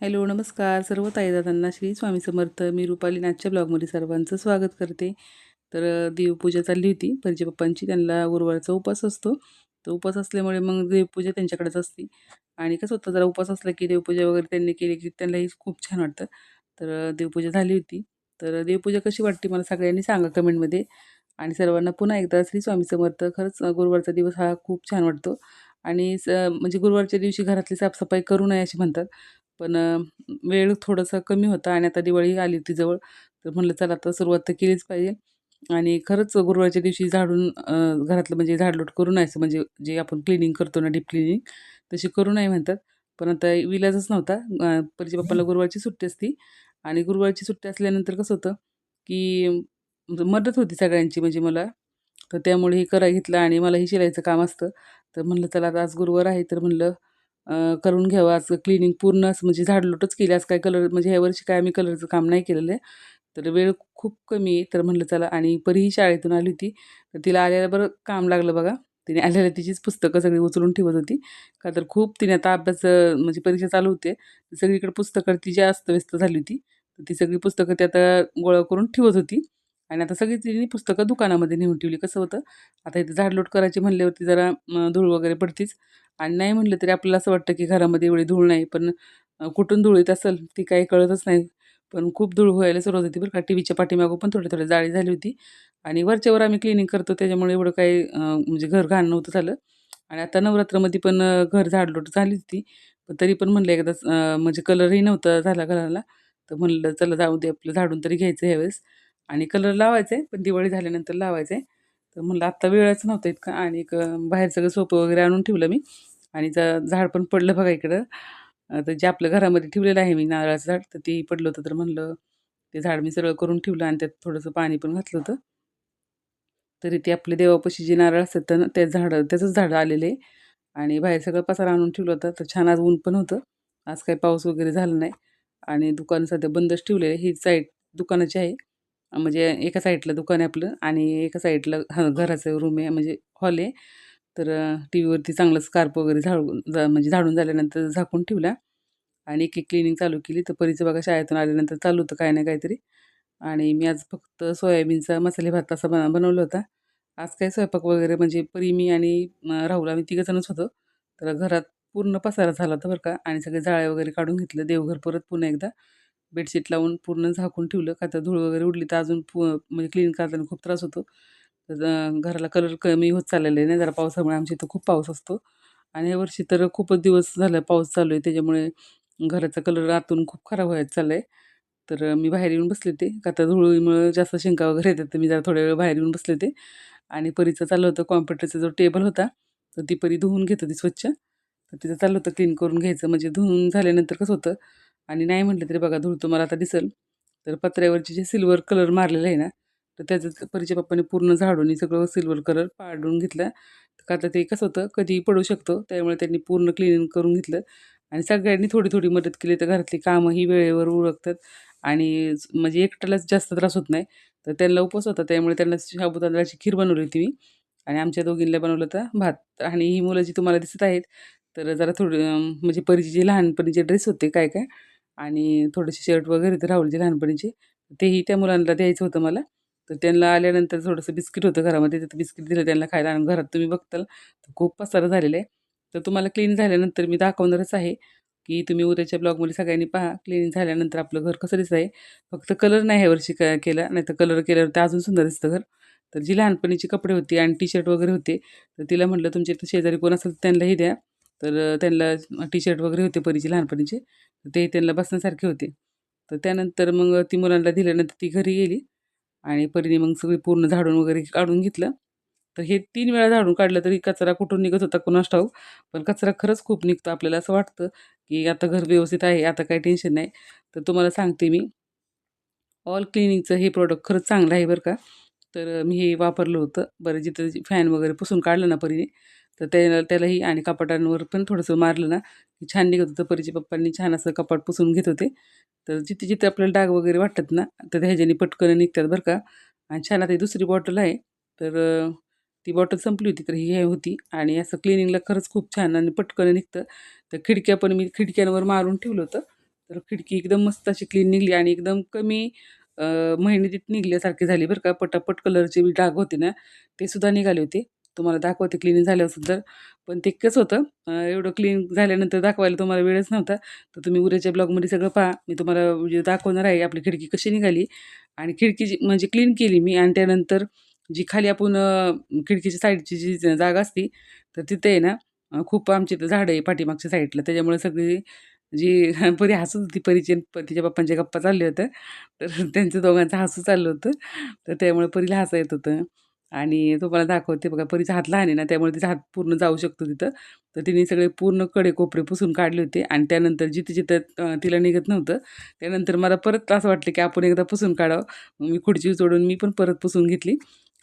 Hello नमस्कार. सर्व ताईदादांना श्री स्वामी समर्थ. मी रुपाली नाथच्या ब्लॉगमध्ये सर्वांचं स्वागत करते. तर देवपूजा चालली होती. परिचे पप्पांची त्यांना गुरुवारचा उपवास असतो. तर उपवास असल्यामुळे मग देवपूजा त्यांच्याकडेच असते. आणि कसं होतं जरा उपवास असला की देवपूजा वगैरे त्यांनी केली की त्यांनाही खूप छान वाटतं. तर देवपूजा झाली होती. तर देवपूजा कशी वाटते मला सगळ्यांनी सांगा कमेंटमध्ये. आणि सर्वांना पुन्हा एकदा श्री स्वामी समर्थ. खरंच गुरुवारचा दिवस हा खूप छान वाटतो. आणि स म्हणजे गुरुवारच्या दिवशी घरातली साफसफाई करू नये असे म्हणतात. पण वेळ थोडासा कमी होता आणि आता दिवाळी आली होती जवळ. तर म्हणलं चला आता सुरुवात तर केलीच पाहिजे. आणि खरंच गुरुवारच्या दिवशी झाडून घरातलं म्हणजे झाडलोट करू नये म्हणजे जे आपण क्लिनिंग करतो ना डीप क्लिनिंग तशी करू नये म्हणतात. पण आता विलाजच नव्हता. अ, परीच्या पप्पाला गुरुवारची सुट्टी असती. आणि गुरुवारची सुट्टी असल्यानंतर कसं होतं की मदत होती सगळ्यांची म्हणजे मला. तर त्यामुळे हे करा घेतलं आणि मला हे शिलाईचं काम असतं. तर म्हणलं चला आता आज गुरुवार आहे. तर म्हणलं करून घ्यावं आज क्लिनिंग पूर्ण असं म्हणजे झाडलोटच केली आज काय कलर म्हणजे ह्या वर्षी काय आम्ही कलरचं काम नाही केलेलं आहे. तर वेळ खूप कमी आहे तर म्हणलं चला आणि परीही शाळेतून आली होती तर तिला आल्याला बरं काम लागलं बघा. तिने आलेल्या तिचीच पुस्तकं सगळी उचलून ठेवत होती. का तर खूप तिने आता अभ्यास म्हणजे परीक्षा चालू होते. सगळीकडे पुस्तकं तिची अस्तव्यस्त झाली होती. तर ती सगळी पुस्तकं ती आता गोळा करून ठेवत होती. आणि आता सगळी तिने पुस्तकं दुकानामध्ये नेऊन ठेवली. कसं होतं? आता इथे झाडलोट करायची म्हणल्यावरती जरा धूळ वगैरे पडतीच. आणि नाही म्हटलं तरी आपल्याला असं वाटतं की घरामध्ये एवढी धूळ नाही पण कुठून धूळ येत असेल ती काही कळतच नाही. पण खूप धूळ व्हायला सुरुवात होती बरं का. टी व्हीच्या पाठीमागं पण थोडी थोडी जाळी झाली होती. आणि वरच्यावर आम्ही क्लिनिंग करतो त्याच्यामुळे एवढं काही म्हणजे घर घाण नव्हतं झालं. आणि आता नवरात्रामध्ये पण घर झाडलोट झाली होती. पण तरी पण म्हणलं एकदा म्हणजे कलरही नव्हता झाला घराला. तर म्हणलं चला जाऊ दे आपलं झाडून तरी घ्यायचं ह्यावेळेस. आणि कलर लावायचा आहे पण दिवाळी झाल्यानंतर लावायचं. आहे तर म्हणलं आत्ता वेळच नव्हता इतका. आणि एक बाहेर सगळं सोपं वगैरे आणून ठेवलं मी. आणि जा झाड पण पडलं बघा इकडं. तर जे आपल्या घरामध्ये ठेवलेलं आहे मी नारळाचं झाड तर ते पडलं होतं. तर म्हणलं ते झाड मी सगळं करून ठेवलं आणि त्यात थोडंसं पाणी पण घातलं होतं. तरी ते आपले देवापाशी जे नारळ असतात तर त्या झाडं त्याचंच झाडं आलेले. आहे आणि बाहेर सगळं पसारा आणून ठेवलं होतं. तर छान आज ऊन पण होतं. आज काही पाऊस वगैरे झाला नाही. आणि दुकान सध्या बंदच ठेवलेलं आहे. ही साईड दुकानाची आहे. म्हणजे एका साईडला दुकान आहे आपलं आणि एका साईडला ह घराचं रूम आहे म्हणजे हॉल आहे. तर टी व्हीवरती चांगलं स्कार्प वगैरे झाडून जा म्हणजे झाडून झाल्यानंतर झाकून ठेवला. आणि एक एक क्लिनिंग चालू केली. तर परीचं बघा शाळेतून आल्यानंतर चालू होतं काय ना काहीतरी. आणि मी आज फक्त सोयाबीनचा मसाले भात असा बन बनवला होता. आज काय स्वयंपाक वगैरे म्हणजे परी मी आणि राहुल आम्ही तिघंजणच होतो. तर घरात पूर्ण पसारा झाला होता बरं का. आणि सगळे जाळे वगैरे काढून घेतलं. देवघर परत पुन्हा एकदा. बेडशीट लावून पूर्ण झाकून ठेवलं. का तर धूळ वगैरे उडली तर अजून पु म्हणजे क्लीन करताना खूप त्रास होतो. तर घराला कलर कमी होत चाललेला आहे. ना जरा पावसामुळे आमच्या इथं खूप पाऊस असतो. आणि यावर्षी तर खूपच दिवस झाला पाऊस चालू आहे. त्याच्यामुळे घराचा कलर आतून खूप खराब व्हायला चालला आहे तर मी बाहेर येऊन बसले ते का तर धुळीमुळं जास्त शिंका वगैरे येतात. तर मी जरा थोड्या वेळ बाहेर येऊन बसले ते आणि परीचं चाललं होतं. कॉम्प्युटरचा जो टेबल होता तर ती परी धुवून घेत होती स्वच्छ. तर तिथं चाललं होतं क्लीन करून घ्यायचं. म्हणजे धुवून झाल्यानंतर कसं होतं आणि नाही म्हटलं तरी बघा धूळ तुम्हाला आता दिसेल. तर पत्र्यावरचे जे सिल्वर कलर मारलेलं आहे ना तर त्याचं परिचय पप्पाने पूर्ण झाडून सगळं सिल्वर कलर पाडून घेतला. का तर ते कसं होतं कधीही पडू शकतो त्यामुळे त्यांनी पूर्ण क्लिनिंग करून घेतलं. आणि सगळ्यांनी थोडी थोडी मदत केली तर घरातली कामंही वेळेवर उरकतात. आणि म्हणजे एकट्यालाच जास्त त्रास होत नाही. तर त्यांना उपवास होता त्यामुळे त्यांना साबुदाण्याची खीर बनवली होती मी. आणि आमच्या दोघींना बनवलं होतं भात. आणि ही मुलं जी तुम्हाला दिसत आहेत तर जरा थोडी म्हणजे परीचे जे लहानपणीचे ड्रेस होते काय काय आणि थोडेसे शर्ट वगैरे होते राहुलचे लहानपणीचे. तेही त्या मुलांना द्यायचं होतं मला. तर त्यांना आल्यानंतर थोडंसं बिस्किट होतं घरामध्ये. तर बिस्किट दिलं त्यांना खायला आणि घरात तुम्ही बघताल तर खूप पसारा झालेला आहे. तर तुम्हाला क्लीन झाल्यानंतर मी दाखवणारच आहे की तुम्ही उद्याच्या ब्लॉगमध्ये सगळ्यांनी पहा क्लीन झाल्यानंतर आपलं घर कसं दिसत आहे फक्त कलर नाही ह्या वर्षी केला नाही तर कलर केल्यावर ते अजून सुंदर दिसतं घर. तर जी लहानपणीची कपडे होते आणि टी शर्ट वगैरे होते तर तिला म्हटलं तुमच्या इथं शेजारी कोण असेल तर त्यांनाही द्या. तर त्यांना टी शर्ट वगैरे होते परीचे लहानपणीचे. ते त्यांना बसण्यासारखे होते. तर त्यानंतर मग ती मुलांना दिल्यानंतर ती घरी गेली आणि परीने मग सगळी पूर्ण झाडून वगैरे काढून घेतलं. तर हे तीन वेळा झाडून काढलं तरी कचरा कुठून निघत होता कुणास ठाऊक. पण कचरा खरंच खूप निघतो आपल्याला असं वाटतं की आता घर व्यवस्थित आहे आता काही टेन्शन नाही. तर तुम्हाला सांगते मी. ऑल क्लिनिंगचं हे प्रोडक्ट खरंच चांगलं आहे बरं का. तर मी हे वापरलं होतं. बरं जिथं फॅन वगैरे पुसून काढलं ना परीने. तर त्याला त्यालाही आणि कपाटांवर पण थोडंसं मारलं ना की छान निघत होतं. परीच्या पप्पांनी छान असं कपाट पुसून घेत होते. तर जिथे जिथे आपल्याला डाग वगैरे वाटतात ना तर ह्याच्याने पटकन निघतात बरं का. आणि छान आता ही दुसरी बॉटल आहे. तर ती बॉटल संपली होती तर ही होती. आणि असं क्लिनिंगला खरंच खूप छान आणि पटकन निघतं. तर खिडक्या पण मी खिडक्यांवर मारून ठेवलं होतं. तर खिडकी एकदम मस्त अशी क्लीन निघली आणि एकदम कमी अ, महिन्यात निघल्यासारखी झाली बरं का. पटापट कलरचे बी डाग होते ना ते सुद्धा निघाले होते. तुम्हाला दाखवते क्लीनिंग झाल्यावर तर पण ते होतं. एवढं क्लीन झाल्यानंतर दाखवायला तुम्हाला वेळच नव्हता. तर तुम्ही उद्याच्या ब्लॉगमध्ये सगळं पहा. मी तुम्हाला म्हणजे दाखवणार आहे. आपली खिडकी कशी निघाली. आणि खिडकी जी म्हणजे क्लीन केली मी. आणि त्यानंतर जी खाली आपण खिडकीच्या साईडची जी जागा असती तर तिथे आहे ना खूप आमची इथं झाडं आहे पाठीमागच्या साईडला त्याच्यामुळे सगळी जी परी हसत होती परीचे तिच्या पप्पांच्या गप्पा चालले होत्या. तर त्यांचं दोघांचं हसू चाललं होतं. तर त्यामुळे परीला हसा येत होतं. आणि तुम्हाला दाखवते. बघा परीचा हात लहान आहे ना त्यामुळे तिचा हात पूर्ण जाऊ शकतो तिथं. तर तिने सगळे पूर्णकडे कोपरे पुसून काढले होते आणि त्यानंतर जिथे जिथं तिला निघत नव्हतं त्यानंतर मला परत असं वाटलं की आपण एकदा पुसून काढावं. मी खुर्ची सोडून मी पण परत पुसून घेतली.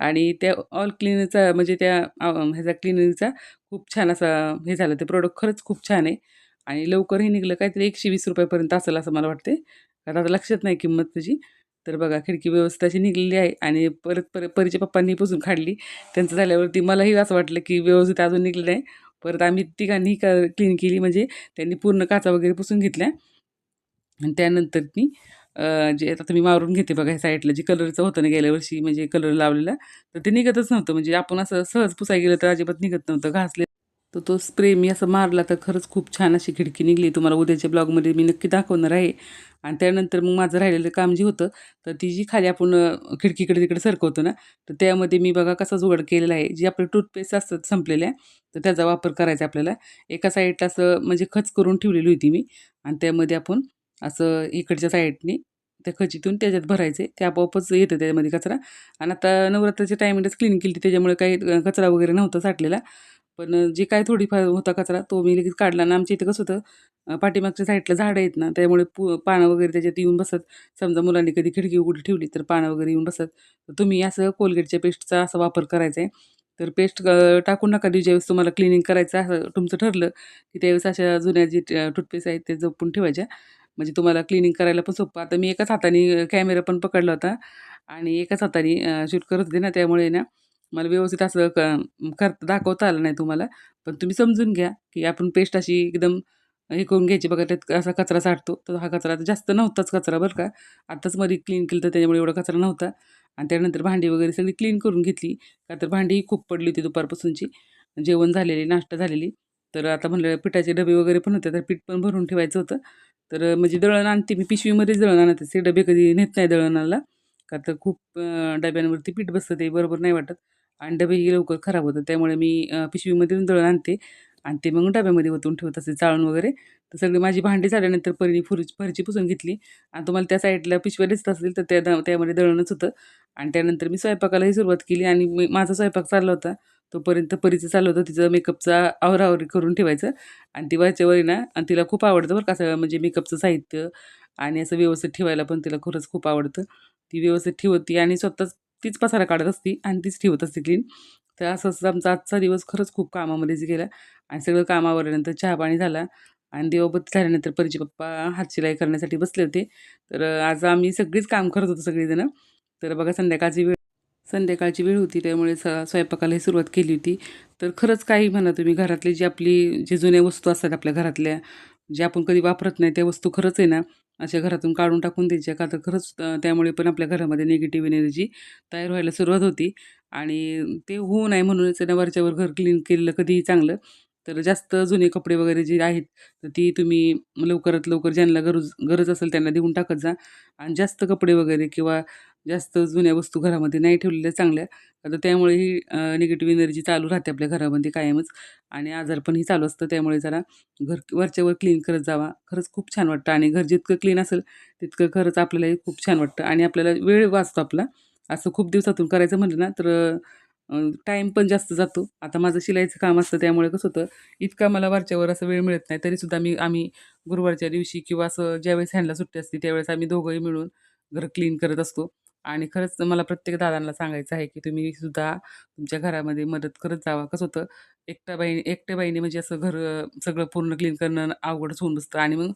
आणि त्या ऑल क्लिनरचा म्हणजे त्या ह्याचा क्लिनरचा खूप छान असा हे झालं. ते प्रोडक्ट खरंच खूप छान आहे. आणि लवकरही निघलं काहीतरी एकशे वीस रुपयापर्यंत असेल असं मला वाटते कारण आता लक्षात नाही किंमत त्याची. तर बघा खिडकी व्यवस्था अशी निघलेली आहे आणि परत परत परीच्या पप्पांनी पुसून काढली त्यांचं झाल्यावरती मलाही असं वाटलं की व्यवस्थित अजून निघलं नाही परत आम्ही तिघांनी क क्लीन केली. म्हणजे त्यांनी पूर्ण काचा वगैरे पुसून घेतल्या. आणि त्यानंतर मी जे आता मी मारून घेते बघा ह्या साईडला जे कलरचं होतं ना गेल्या वर्षी म्हणजे कलर लावलेला तर ते निघतच नव्हतं. म्हणजे आपण असं सहज पुसाय गेलं तर अजिबात निघत नव्हतं. घासले तर तो स्प्रे मी असं मारला तर खरंच खूप छान अशी खिडकी निघली. तुम्हाला उद्याच्या ब्लॉगमध्ये मी नक्की दाखवणार आहे. आणि त्यानंतर मग माझं राहिलेलं काम जे होतं तर ती जी खाली आपण खिडकीकडे तिकडे सरकवतो ना तर त्यामध्ये मी बघा कसा जुगाड केलेला आहे. जी आपले टूथपेस्ट असतात संपलेल्या तर त्याचा वापर करायचा आपल्याला. एका साईडला असं म्हणजे खच करून ठेवलेली होती मी. आणि त्यामध्ये आपण असं इकडच्या साईडने त्या खचीतून त्याच्यात भरायचे ते आपोआपच येतं त्याच्यामध्ये कचरा. आणि आता नवरात्राच्या टायमिंगच क्लीन केली त्याच्यामुळे काही कचरा वगैरे नव्हता साठलेला. पण जे काय थोडीफार होता कचरा तो मी लगेच काढला आणि आमच्या इथं कसं होतं पाठीमागच्या साईडला झाडं आहेत ना त्यामुळे पु पानं वगैरे त्याच्यात येऊन बसत. समजा मुलांनी कधी खिडकी उघडी ठेवली तर पानं वगैरे येऊन बसत. तुम्ही असं कोलगेटच्या पेस्टचा असा वापर करायचा आहे. तर पेस्ट टाकून नका देऊ. ज्यावेळेस तुम्हाला क्लिनिंग करायचं असं तुमचं ठरलं की त्यावेळेस अशा जुन्या जे टूथपेस्ट आहेत ते जपून ठेवायच्या. म्हणजे तुम्हाला क्लिनिंग करायला पण सोपं. आता मी एकाच हाताने कॅमेरा पण पकडला होता आणि एकाच हाताने शूट करत होते ना त्यामुळे ना मला व्यवस्थित असं क कर दाखवता आलं नाही तुम्हाला. पण तुम्ही समजून घ्या की आपण पेस्ट अशी एकदम हे करून घ्यायची बघा त्यात असा कचरा साठतो. तर हा कचरा तर जास्त नव्हताच कचरा बरं का. आत्ताच मध्ये क्लीन केलं तर त्याच्यामुळे एवढा कचरा नव्हता. आणि त्यानंतर भांडी वगैरे सगळी क्लीन करून घेतली. का तर भांडी खूप पडली होती दुपारपासूनची. जेवण झालेली नाश्ता झालेली. तर आता म्हणलं पिठाचे डबे वगैरे पण होते तर पीठ पण भरून ठेवायचं होतं. तर म्हणजे दळण आणते मी पिशवीमध्येच दळण आणते. ते डबे कधी नेत नाही दळणाला. का तर खूप डब्यांवरती पीठ बसतं ते बरोबर नाही वाटत. आणि डबेही लवकर खराब होतात त्यामुळे मी पिशवीमधून दळण आणते आणि ते मग डब्यामध्ये ओतून ठेवत असते चाळून वगैरे. तर सगळी माझी भांडी झाल्यानंतर परीने फुरी फरची पुसून घेतली. आणि तुम्हाला त्या साईडला पिशव्या दिसत असतील तर त्या त्यामध्ये दळणच होतं. आणि त्यानंतर मी स्वयंपाकालाही सुरुवात केली आणि मी माझा स्वयंपाक चालला होता. तोपर्यंत परीचं चाललं होतं तिचं मेकअपचा आवरावरी करून ठेवायचं. आणि ती वरच्यावरी ना आणि तिला खूप आवडतं बरं का सगळं म्हणजे मेकअपचं साहित्य. आणि असं व्यवस्थित ठेवायला पण तिला खरंच खूप आवडतं. ती व्यवस्थित ठेवती आणि स्वतःच तीच पसारा काढत असती आणि तीच ठेवत असते क्लीन तर असं असं आमचा आजचा दिवस खरंच खूप कामामध्येच गेला. आणि सगळं कामावरल्यानंतर चहा पाणी झाला. आणि देवबत्ती झाल्यानंतर परिचे पप्पा हातशिलाई करण्यासाठी बसले होते. तर आज आम्ही सगळीच काम करत होतो सगळीजणं. तर बघा संध्याकाळची वेळ संध्याकाळची वेळ होती त्यामुळे स स्वयंपाकालाही सुरुवात केली होती. तर खरंच काही म्हणा तुम्ही घरातली जी आपली जे जुन्या वस्तू असतात आपल्या घरातल्या जे आपण कधी वापरत नाही त्या वस्तू खरंच आहे ना अशा घरातून काढून टाकून द्यायच्या का तर खरंच त्यामुळे पण आपल्या घरामध्ये निगेटिव्ह एनर्जी तयार व्हायला सुरुवात होती. आणि ते होऊ नये म्हणूनच आहे वरच्यावर घर क्लीन केलेलं कधीही चांगलं. तर जास्त जुने कपडे वगैरे जे आहेत तर ती तुम्ही लवकरात लवकर ज्यांना गरज गरज असेल त्यांना देऊन टाकत जा. आणि जास्त कपडे वगैरे किंवा जास्त जुन्या वस्तू घरामध्ये नाही ठेवलेल्या चांगल्या. आता त्यामुळे ही निगेटिव्ह एनर्जी चालू राहते आपल्या घरामध्ये कायमच. आणि आजारपणही चालू असतं त्यामुळे जरा घर वरच्यावर क्लीन करत जावा. खरंच खूप छान वाटतं. आणि घर जितकं क्लीन असेल तितकं खरंच आपल्यालाही खूप छान वाटतं. आणि आपल्याला वेळ वाचतो आपला. असं खूप दिवसातून करायचं म्हटलं ना तर टाईम पण जास्त जातो. आता माझं शिलाईचं काम असतं त्यामुळे कसं होतं इतका मला वरच्यावर असं वेळ मिळत नाही. तरीसुद्धा मी आम्ही गुरुवारच्या दिवशी किंवा असं ज्यावेळेस हँडला सुट्टी असते त्यावेळेस आम्ही दोघंही मिळून घर क्लीन करत असतो. आणि खरंच मला प्रत्येक दादांना सांगायचं आहे की तुम्ही सुद्धा तुमच्या घरामध्ये मदत करत जावा. कसं होतं एकट्या बाईने एकट्या बाईने म्हणजे असं घर सगळं पूर्ण क्लीन करणं अवघडच होऊन बसतं. आणि मग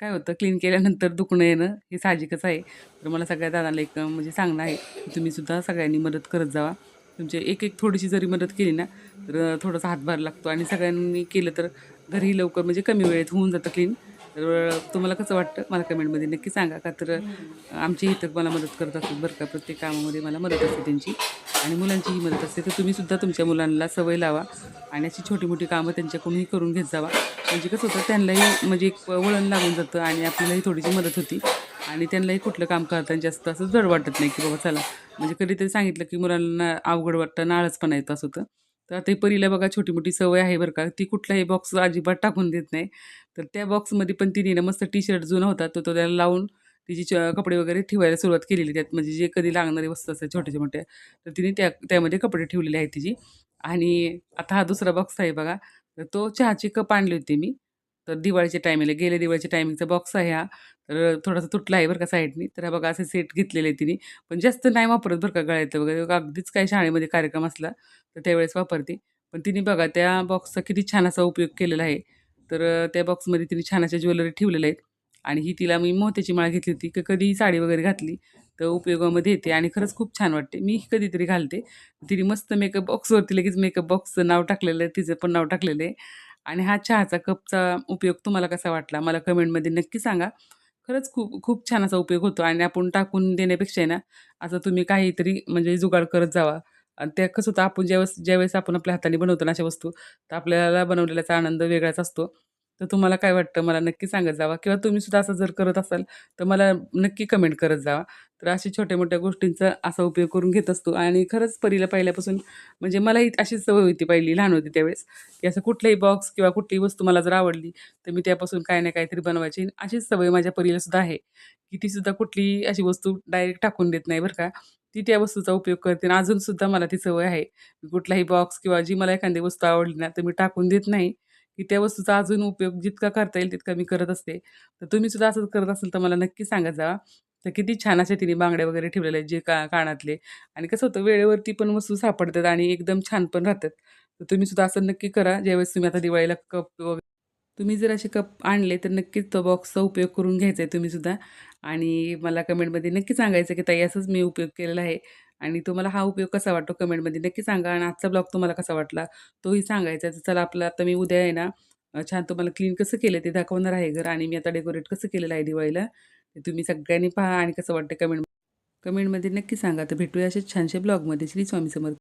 काय होतं क्लीन केल्यानंतर दुखणं येणं हे साहजिकच आहे. तर मला सगळ्या दादांना एक म्हणजे सांगणं आहे की तुम्ही सुद्धा सगळ्यांनी मदत करत जावा. तुमचे एक एक थोडीशी जरी मदत केली ना तर थोडासा हातभार लागतो. आणि सगळ्यांनी केलं तर घरी लवकर म्हणजे कमी वेळेत होऊन जातं क्लीन तर तुम्हाला कसं वाटतं? मला कमेंटमध्ये नक्की सांगा. का तर आमची इथं मला मदत करत असतात बरं का? प्रत्येक कामामध्ये मला मदत असते त्यांची. आणि मुलांचीही मदत असते. तर तुम्हीसुद्धा तुमच्या मुलांना सवय लावा. आणि अशी छोटी मोठी कामं त्यांच्याकडूनही करून घेत जावा. म्हणजे कसं होतं त्यांनाही म्हणजे एक वळण लागून जातं आणि आपल्यालाही थोडीशी मदत होती. आणि त्यांनाही कुठलं काम करताना जास्त असं जड वाटत नाही की बाबा चला. म्हणजे कधीतरी सांगितलं की मुलांना अवघड वाटतं नाळचपणा येतं असं होतं. तर आता ही परीला बघा छोटी मोठी सवय आहे बरं का. ती कुठलाही बॉक्स अजिबात टाकून देत नाही. तर त्या बॉक्समध्ये पण तिने ना मस्त टी शर्ट जुना होता तो तो त्याला लावून तिची च कपडे वगैरे ठेवायला सुरुवात केलेली त्यात. म्हणजे जे कधी लागणारी वस्तू असतात छोट्या मोठ्या तर तिने त्या त्यामध्ये कपडे ठेवलेले आहेत तिची. आणि आता हा दुसरा बॉक्स आहे बघा. तर तो चहाची कप आणली होती मी. तर दिवाळीच्या टायमिंगला गेल्या दिवाळीच्या टायमिंगचा बॉक्स आहे हा. तर थोडासा तुटला आहे बरं का साईडनी तर हा बघा असे सेट घेतलेले आहे तिने. पण जास्त नाही वापरत बरं का गळ्यातलं वगैरे. अगदीच काय शाळेमध्ये कार्यक्रम असला तर त्यावेळेस वापरते. पण तिने बघा त्या बॉक्सचा किती छान असा उपयोग केलेला आहे. तर त्या बॉक्समध्ये तिने छान अशा ज्वेलरी ठेवलेल्या आहेत. आणि ही तिला मी मोत्याची माळ घेतली होती. की कधी साडी वगैरे घातली तर उपयोगामध्ये येते आणि खरंच खूप छान वाटते. मी कधीतरी घालते. तिने मस्त मेकअप बॉक्सवरती लगेच मेकअप बॉक्सचं नाव टाकलेलं आहे. तिचं पण नाव टाकलेलं आहे. आणि हा चहाचा कपचा उपयोग तुम्हाला कसा वाटला? मला कमेंटमध्ये नक्की सांगा. खरंच खूप खूप छान असा उपयोग होतो. आणि आपण टाकून देण्यापेक्षा आहे ना असं तुम्ही काहीतरी म्हणजे जुगाड करत जावा. आणि त्या कसं होतं आपण ज्यावेळेस ज्यावेळेस आपण आपल्या हाताने बनवतो ना अशा वस्तू तर आपल्याला बनवलेल्याचा आनंद वेगळाच असतो. तर तुम्हाला काय वाटतं? मला नक्की सांगत जावा. किंवा तुम्ही सुद्धा असं जर करत असाल तर मला नक्की कमेंट करत जावा. तर अशी छोट्या मोठ्या गोष्टींचा असा उपयोग करून घेत असतो. आणि खरंच परीला पहिल्यापासून म्हणजे मलाही अशीच सवय होती पहिली लहान होती त्यावेळेस की असं कुठलाही बॉक्स किंवा कुठलीही वस्तू मला जर आवडली तर मी त्यापासून काय ना काहीतरी बनवायची. आणि अशीच सवय माझ्या परीला सुद्धा आहे की ती सुद्धा कुठलीही अशी वस्तू डायरेक्ट टाकून देत नाही बरं का. ती त्या वस्तूचा उपयोग करते. आणि अजूनसुद्धा मला ती सवय आहे. कुठलाही बॉक्स किंवा जी मला एखादी वस्तू आवडली ना तर मी टाकून देत नाही. की त्या वस्तूचा अजून उपयोग जितका करता येईल तितका मी करत असते. तर तुम्ही सुद्धा असंच करत असाल तर मला नक्की सांगत जावा तर किती छान अशा तिने बांगड्या वगैरे ठेवलेल्या आहेत जे का कानातले. आणि कसं होतं वेळेवरती पण वस्तू सापडतात आणि एकदम छान पण राहतात. तर तुम्ही सुद्धा असं नक्की करा. ज्यावेळेस तुम्ही आता दिवाळीला कप वगैरे तुम्ही जर असे कप आणले तर नक्कीच तो बॉक्सचा उपयोग करून घ्यायचा आहे तुम्हीसुद्धा आणि मला कमेंटमध्ये नक्की सांगायचं की ताई असंच मी उपयोग केलेला आहे. आणि तुम्हाला हा उपयोग कसा वाटतो कमेंटमध्ये नक्की सांगा. आणि आजचा ब्लॉग तुम्हाला कसा वाटला तोही सांगायचा. तर चला आपला आता मी उद्या आहे ना छान तुम्हाला क्लीन कसं केलं ते दाखवणार आहे घर. आणि मी आता डेकोरेट कसं केलेलं आहे दिवाळीला ते तुम्ही सगळ्यांनी पहा आणि कसं वाटतं कमेंट कमेंटमध्ये नक्की सांगा. तर भेटूया असेच छानशे ब्लॉगमध्ये. श्री स्वामी समर्थ.